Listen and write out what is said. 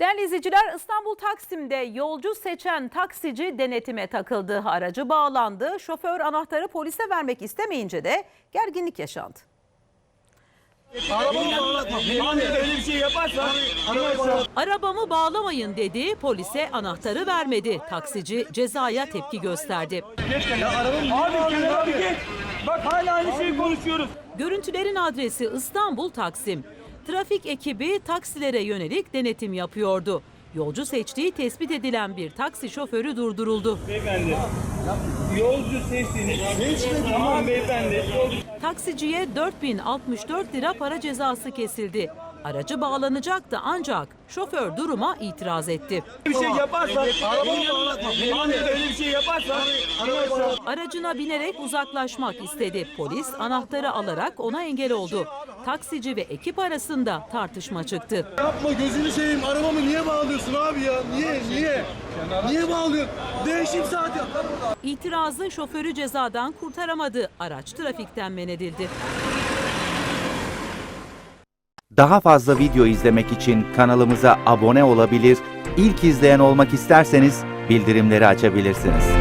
Değerli izleyiciler İstanbul Taksim'de yolcu seçen taksici denetime takıldı. Aracı bağlandı. Şoför anahtarı polise vermek istemeyince de gerginlik yaşandı. Arabamı bağlamayın dedi. Polise anahtarı vermedi. Taksici cezaya tepki gösterdi. Görüntülerin adresi İstanbul Taksim. Trafik ekibi taksilere yönelik denetim yapıyordu. Yolcu seçtiği tespit edilen bir taksi şoförü durduruldu. Beyefendi. Yolcu seçtiğiniz. Tamam beyefendi. Yolcu Taksiciye 4064 lira para cezası kesildi. Aracı bağlanacaktı ancak şoför duruma itiraz etti. bir şey yaparsan Abi öyle bir şey yaparsan Aracına binerek uzaklaşmak istedi. Polis anahtarı alarak ona engel oldu. Taksici ve ekip arasında tartışma çıktı. Yapma gözünü seveyim arabamı niye bağlıyorsun abi ya? Niye niye? Niye bağlıyorsun? Değişim saati. İtirazı şoförü cezadan kurtaramadı. Araç trafikten men edildi. Daha fazla video izlemek için kanalımıza abone olabilir, ilk izleyen olmak isterseniz bildirimleri açabilirsiniz.